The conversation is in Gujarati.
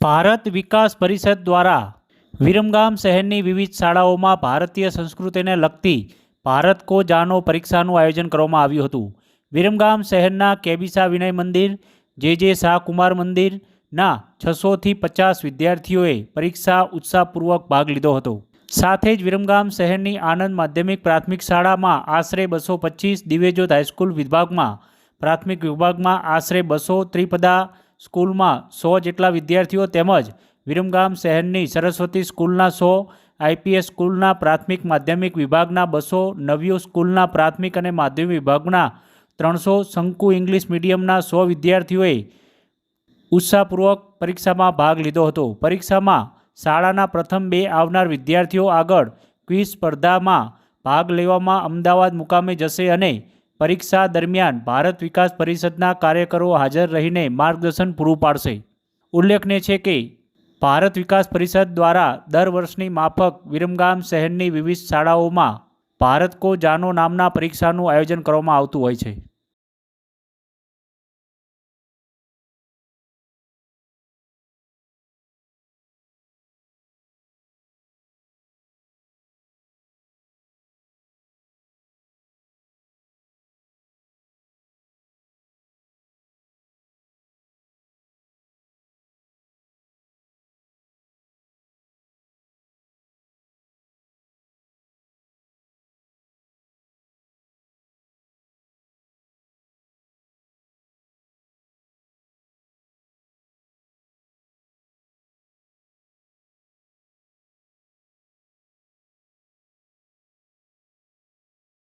ભારત વિકાસ પરિષદ દ્વારા વિરમગામ શહેરની વિવિધ શાળાઓમાં ભારતીય સંસ્કૃતિને લગતી ભારત કો જાનો પરીક્ષાનું આયોજન કરવામાં આવ્યું હતું. વિરમગામ શહેરના કેબિસા વિનય મંદિર, જે જે શાહ કુમાર મંદિરના છસોથી પચાસ વિદ્યાર્થીઓએ પરીક્ષા ઉત્સાહપૂર્વક ભાગ લીધો હતો. સાથે જ વિરમગામ શહેરની આનંદ માધ્યમિક પ્રાથમિક શાળામાં આશરે બસો પચીસ દિવેજોત હાઈસ્કૂલ વિભાગમાં પ્રાથમિક વિભાગમાં આશરે બસો ત્રિપદા સ્કૂલમાં સો જેટલા વિદ્યાર્થીઓ તેમજ વિરમગામ શહેરની સરસ્વતી સ્કૂલના સો, આઈપીએસ સ્કૂલના પ્રાથમિક માધ્યમિક વિભાગના બસો નવ્યો સ્કૂલના પ્રાથમિક અને માધ્યમિક વિભાગના ત્રણસો, શંકુ ઇંગ્લિશ મીડિયમના સો વિદ્યાર્થીઓએ ઉત્સાહપૂર્વક પરીક્ષામાં ભાગ લીધો હતો. પરીક્ષામાં શાળાના પ્રથમ બે આવનાર વિદ્યાર્થીઓ આગળ ક્વિઝ સ્પર્ધામાં ભાગ લેવામાં અમદાવાદ મુકામે જશે અને પરીક્ષા દરમિયાન ભારત વિકાસ પરિષદના કાર્યકરો હાજર રહીને માર્ગદર્શન પૂરું પાડશે. ઉલ્લેખનીય છે કે, ભારત વિકાસ પરિષદ દ્વારા દર વર્ષની માફક વિરમગામ શહેરની વિવિધ શાળાઓમાં ભારત કો જાનો નામના પરીક્ષાનું આયોજન કરવામાં આવતું હોય છે.